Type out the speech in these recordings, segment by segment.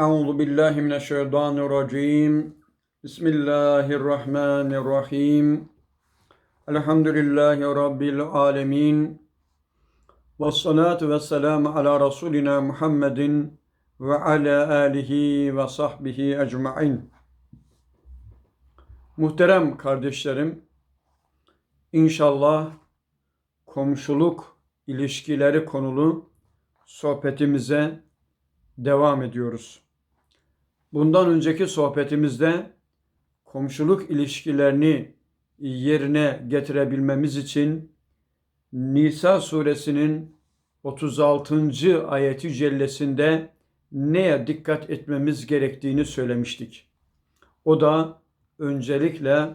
Euzu billahi mineşşeytanirracim. Bismillahirrahmanirrahim. Elhamdülillahi rabbil alamin. Ve salatu ve selamu ala Resulina Muhammedin ve ala alihi ve sahbihi ecmain. Muhterem kardeşlerim, inşallah komşuluk ilişkileri konulu sohbetimize devam ediyoruz. Bundan önceki sohbetimizde komşuluk ilişkilerini yerine getirebilmemiz için Nisa suresinin 36. ayeti cellesinde neye dikkat etmemiz gerektiğini söylemiştik. O da öncelikle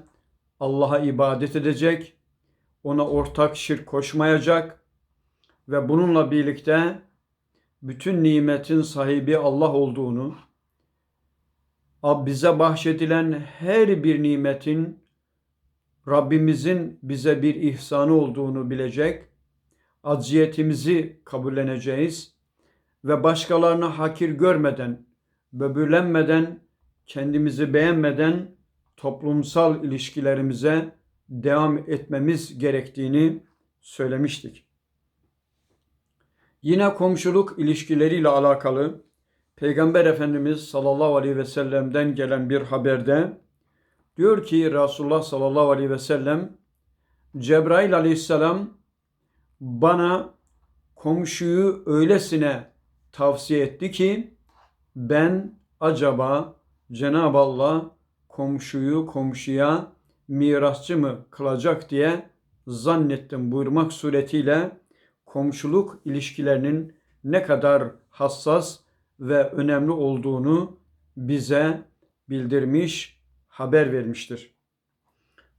Allah'a ibadet edecek, ona ortak şirk koşmayacak ve bununla birlikte bütün nimetin sahibi Allah olduğunu, bize bahşedilen her bir nimetin Rabbimizin bize bir ihsanı olduğunu bilecek, acziyetimizi kabulleneceğiz ve başkalarını hakir görmeden, böbürlenmeden, kendimizi beğenmeden toplumsal ilişkilerimize devam etmemiz gerektiğini söylemiştik. Yine komşuluk ilişkileriyle alakalı Peygamber Efendimiz sallallahu aleyhi ve sellem'den gelen bir haberde diyor ki Resulullah sallallahu aleyhi ve sellem Cebrail aleyhisselam bana komşuyu öylesine tavsiye etti ki ben acaba Cenab-ı Allah komşuyu komşuya mirasçı mı kılacak diye zannettim buyurmak suretiyle komşuluk ilişkilerinin ne kadar hassas ve önemli olduğunu bize bildirmiş, haber vermiştir.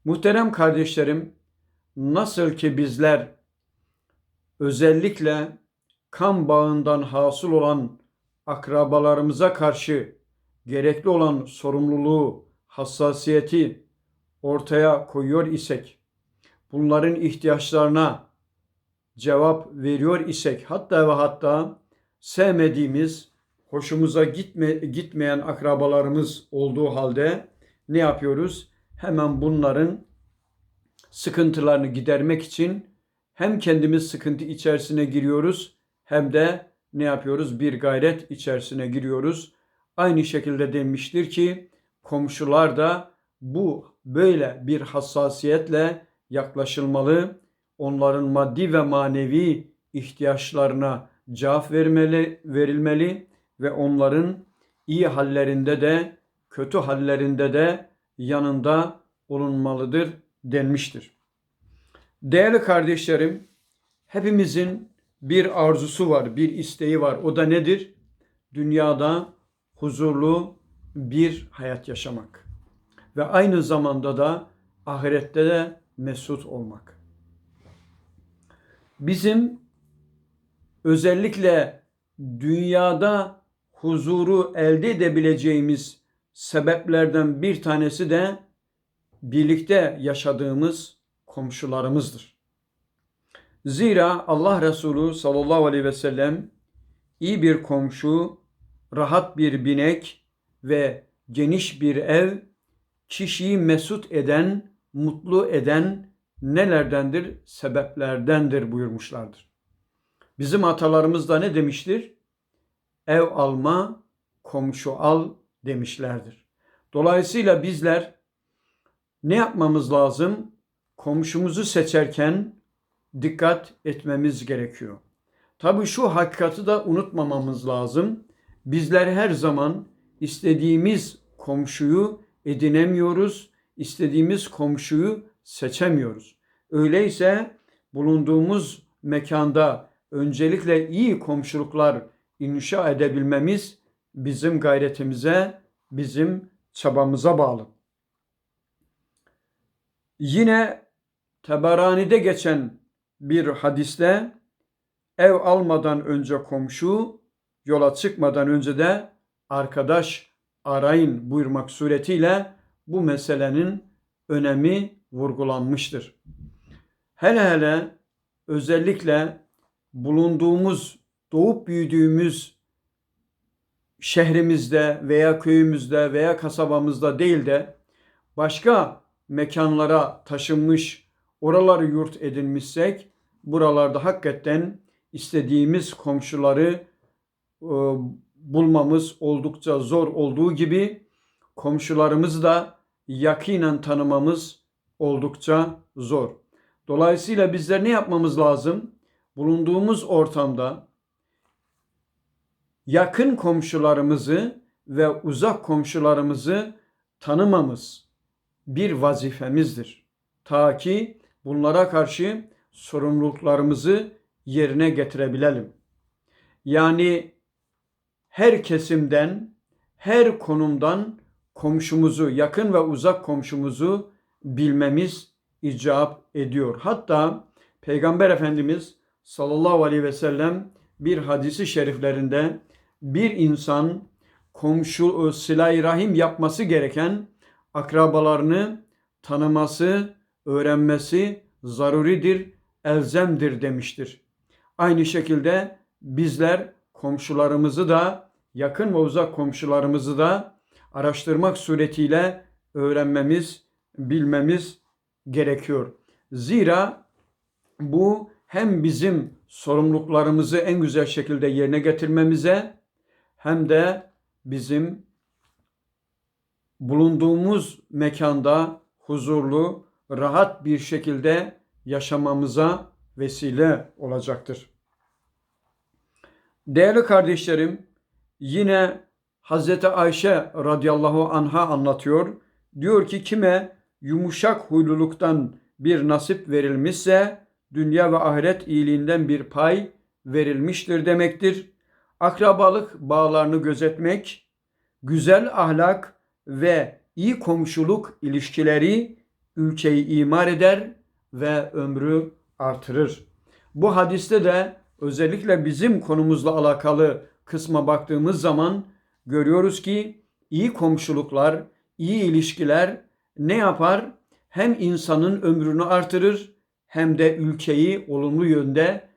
Muhterem kardeşlerim, nasıl ki bizler özellikle kan bağından hasıl olan akrabalarımıza karşı gerekli olan sorumluluğu, hassasiyeti ortaya koyuyor isek, bunların ihtiyaçlarına cevap veriyor isek, hatta ve hatta sevmediğimiz, hoşumuza gitme, gitmeyen akrabalarımız olduğu halde ne yapıyoruz? Hemen bunların sıkıntılarını gidermek için hem kendimiz sıkıntı içerisine giriyoruz hem de ne yapıyoruz? Bir gayret içerisine giriyoruz. Aynı şekilde demiştir ki komşular da bu böyle bir hassasiyetle yaklaşılmalı. Onların maddi ve manevi ihtiyaçlarına cevap vermeli, verilmeli ve onların iyi hallerinde de kötü hallerinde de yanında olunmalıdır denmiştir. Değerli kardeşlerim, hepimizin bir arzusu var, bir isteği var. O da nedir? Dünyada huzurlu bir hayat yaşamak ve aynı zamanda da ahirette de mesut olmak. Bizim özellikle dünyada huzuru elde edebileceğimiz sebeplerden bir tanesi de birlikte yaşadığımız komşularımızdır. Zira Allah Resulü sallallahu aleyhi ve sellem iyi bir komşu, rahat bir binek ve geniş bir ev kişiyi mesut eden, mutlu eden nelerdendir? Sebeplerdendir buyurmuşlardır. Bizim atalarımız da ne demiştir? Ev alma, komşu al demişlerdir. Dolayısıyla bizler ne yapmamız lazım? Komşumuzu seçerken dikkat etmemiz gerekiyor. Tabi şu hakikati de unutmamamız lazım. Bizler her zaman istediğimiz komşuyu edinemiyoruz. istediğimiz komşuyu seçemiyoruz. Öyleyse bulunduğumuz mekanda öncelikle iyi komşuluklar inşa edebilmemiz bizim gayretimize, bizim çabamıza bağlı. Yine Teberani'de geçen bir hadiste ev almadan önce komşu, yola çıkmadan önce de arkadaş arayın buyurmak suretiyle bu meselenin önemi vurgulanmıştır. Hele hele özellikle bulunduğumuz, doğup büyüdüğümüz şehrimizde veya köyümüzde veya kasabamızda değil de başka mekanlara taşınmış, oraları yurt edinmişsek buralarda hakikaten istediğimiz komşuları e, bulmamız oldukça zor olduğu gibi komşularımızı da yakinen tanımamız oldukça zor. Dolayısıyla bizler ne yapmamız lazım? Bulunduğumuz ortamda yakın komşularımızı ve uzak komşularımızı tanımamız bir vazifemizdir. Ta ki bunlara karşı sorumluluklarımızı yerine getirebilelim. Yani her kesimden, her konumdan komşumuzu, yakın ve uzak komşumuzu bilmemiz icap ediyor. Hatta Peygamber Efendimiz sallallahu aleyhi ve sellem bir hadisi şeriflerinde bir insan komşu silah rahim yapması gereken akrabalarını tanıması, öğrenmesi zaruridir, elzemdir demiştir. Aynı şekilde bizler komşularımızı da yakın ve uzak komşularımızı da araştırmak suretiyle öğrenmemiz, bilmemiz gerekiyor. Zira bu hem bizim sorumluluklarımızı en güzel şekilde yerine getirmemize hem de bizim bulunduğumuz mekanda huzurlu, rahat bir şekilde yaşamamıza vesile olacaktır. Değerli kardeşlerim, yine Hazreti Ayşe radıyallahu anha anlatıyor. Diyor ki kime yumuşak huyluluktan bir nasip verilmişse dünya ve ahiret iyiliğinden bir pay verilmiştir demektir. Akrabalık bağlarını gözetmek, güzel ahlak ve iyi komşuluk ilişkileri ülkeyi imar eder ve ömrü artırır. Bu hadiste de özellikle bizim konumuzla alakalı kısma baktığımız zaman görüyoruz ki iyi komşuluklar, iyi ilişkiler ne yapar? Hem insanın ömrünü artırır hem de ülkeyi olumlu yönde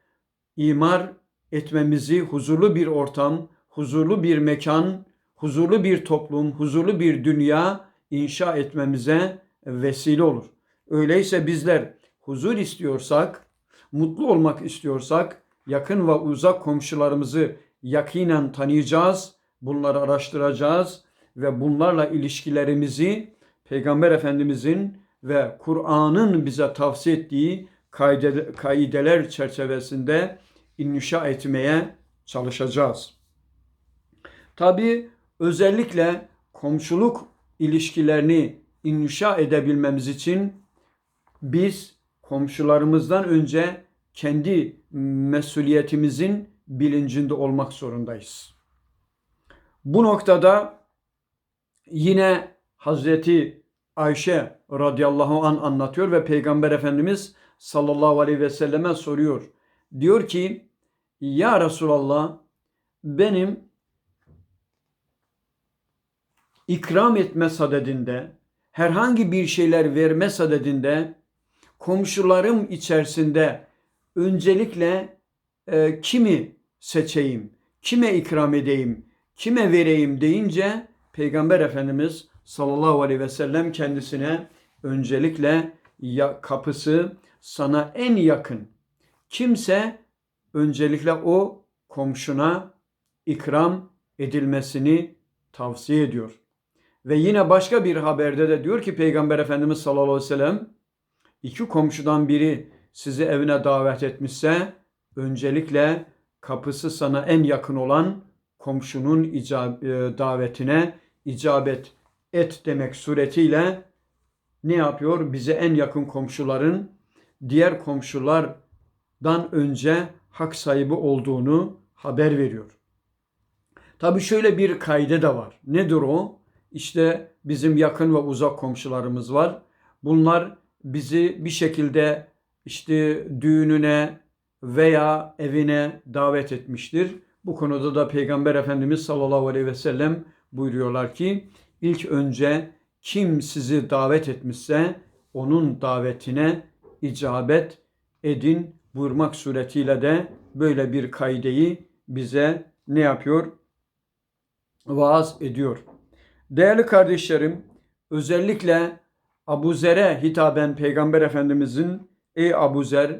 imar etmemizi huzurlu bir ortam, huzurlu bir mekan, huzurlu bir toplum, huzurlu bir dünya inşa etmemize vesile olur. Öyleyse bizler huzur istiyorsak, mutlu olmak istiyorsak yakın ve uzak komşularımızı yakinen tanıyacağız, bunları araştıracağız ve bunlarla ilişkilerimizi Peygamber Efendimizin ve Kur'an'ın bize tavsiye ettiği kaideler çerçevesinde inşa etmeye çalışacağız. Tabi özellikle komşuluk ilişkilerini inşa edebilmemiz için biz komşularımızdan önce kendi mesuliyetimizin bilincinde olmak zorundayız. Bu noktada yine Hazreti Ayşe radıyallahu an anlatıyor ve Peygamber Efendimiz sallallahu aleyhi ve selleme soruyor. Diyor ki ya Resulallah benim ikram etme sadedinde herhangi bir şeyler verme sadedinde komşularım içerisinde öncelikle e, kimi seçeyim, kime ikram edeyim, kime vereyim deyince Peygamber Efendimiz sallallahu aleyhi ve sellem kendisine öncelikle ya kapısı sana en yakın. Kimse öncelikle o komşuna ikram edilmesini tavsiye ediyor. Ve yine başka bir haberde de diyor ki Peygamber Efendimiz sallallahu aleyhi ve sellem iki komşudan biri sizi evine davet etmişse öncelikle kapısı sana en yakın olan komşunun icab e, davetine icabet et demek suretiyle ne yapıyor? Bize en yakın komşuların diğer komşulardan önce hak sahibi olduğunu haber veriyor. Tabii şöyle bir kayde de var. Nedir o? İşte bizim yakın ve uzak komşularımız var. Bunlar bizi bir şekilde işte düğününe veya evine davet etmiştir. Bu konuda da Peygamber Efendimiz sallallahu aleyhi ve sellem buyuruyorlar ki ilk önce kim sizi davet etmişse onun davetine icabet edin buyurmak suretiyle de böyle bir kaideyi bize ne yapıyor? vaaz ediyor. Değerli kardeşlerim, özellikle Abu Zer'e hitaben Peygamber Efendimizin Ey Abu Zer,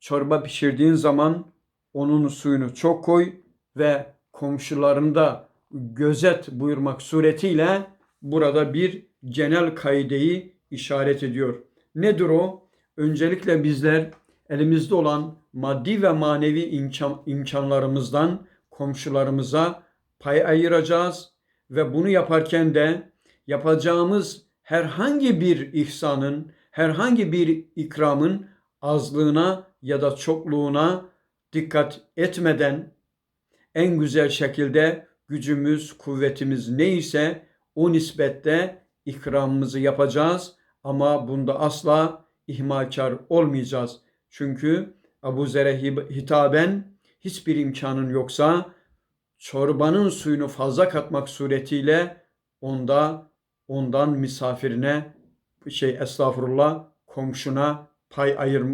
çorba pişirdiğin zaman onun suyunu çok koy ve komşularında gözet buyurmak suretiyle burada bir genel kaideyi işaret ediyor. Nedir o? Öncelikle bizler elimizde olan maddi ve manevi imkan, imkanlarımızdan komşularımıza pay ayıracağız ve bunu yaparken de yapacağımız herhangi bir ihsanın, herhangi bir ikramın azlığına ya da çokluğuna dikkat etmeden en güzel şekilde gücümüz, kuvvetimiz neyse o nispette ikramımızı yapacağız ama bunda asla ihmalkar olmayacağız. Çünkü Abu Zer'e hitaben hiçbir imkanın yoksa çorbanın suyunu fazla katmak suretiyle onda ondan misafirine şey estağfurullah komşuna pay ayır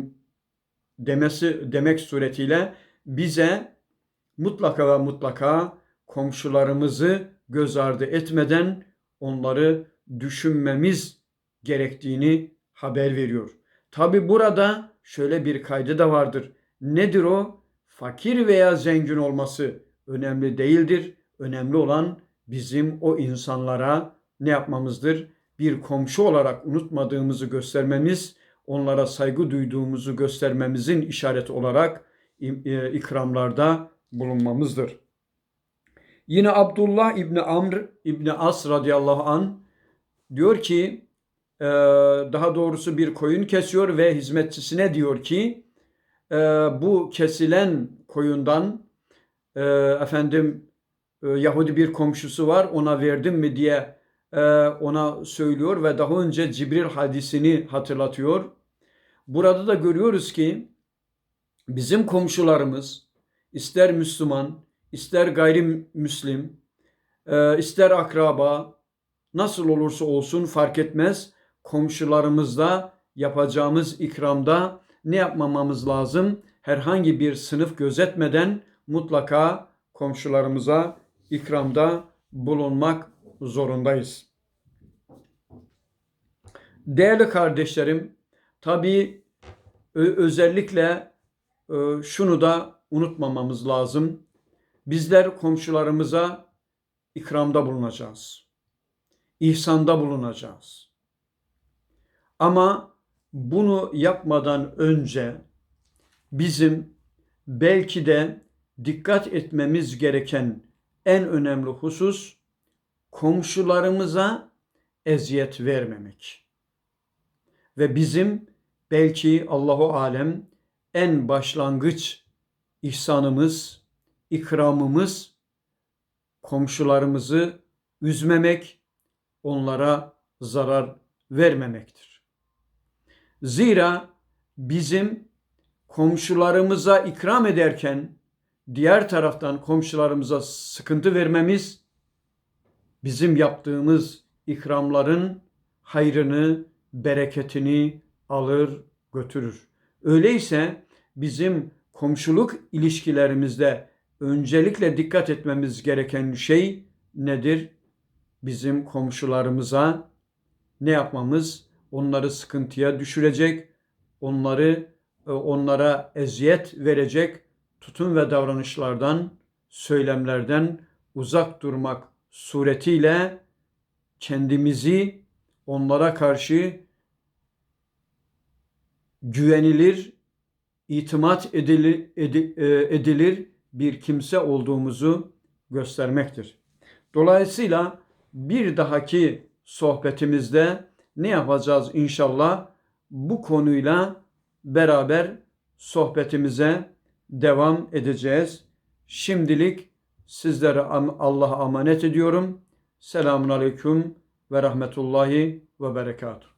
demesi demek suretiyle bize mutlaka ve mutlaka komşularımızı göz ardı etmeden onları düşünmemiz gerektiğini haber veriyor. Tabi burada şöyle bir kaydı da vardır. Nedir o? Fakir veya zengin olması önemli değildir. Önemli olan bizim o insanlara ne yapmamızdır? Bir komşu olarak unutmadığımızı göstermemiz, onlara saygı duyduğumuzu göstermemizin işareti olarak e, ikramlarda bulunmamızdır. Yine Abdullah İbni Amr İbni As radıyallahu an diyor ki daha doğrusu bir koyun kesiyor ve hizmetçisine diyor ki e, bu kesilen koyundan efendim Yahudi bir komşusu var ona verdim mi diye ona söylüyor ve daha önce Cibril hadisini hatırlatıyor. Burada da görüyoruz ki bizim komşularımız ister Müslüman, ister gayrimüslim, e, ister akraba, nasıl olursa olsun fark etmez. Komşularımızda yapacağımız ikramda ne yapmamamız lazım? Herhangi bir sınıf gözetmeden mutlaka komşularımıza ikramda bulunmak zorundayız. Değerli kardeşlerim, tabii özellikle şunu da unutmamamız lazım. Bizler komşularımıza ikramda bulunacağız. İhsanda bulunacağız. Ama bunu yapmadan önce bizim belki de dikkat etmemiz gereken en önemli husus komşularımıza eziyet vermemek. Ve bizim belki Allahu alem en başlangıç ihsanımız, ikramımız komşularımızı üzmemek, onlara zarar vermemektir. Zira bizim komşularımıza ikram ederken diğer taraftan komşularımıza sıkıntı vermemiz bizim yaptığımız ikramların hayrını, bereketini alır götürür. Öyleyse bizim komşuluk ilişkilerimizde öncelikle dikkat etmemiz gereken şey nedir? Bizim komşularımıza ne yapmamız? Onları sıkıntıya düşürecek, onları e, onlara eziyet verecek tutum ve davranışlardan, söylemlerden uzak durmak suretiyle kendimizi onlara karşı güvenilir, itimat edilir, e, edilir bir kimse olduğumuzu göstermektir. Dolayısıyla bir dahaki sohbetimizde ne yapacağız inşallah? Bu konuyla beraber sohbetimize devam edeceğiz. Şimdilik sizlere Allah'a emanet ediyorum. Selamun Aleyküm ve Rahmetullahi ve Berekatuhu.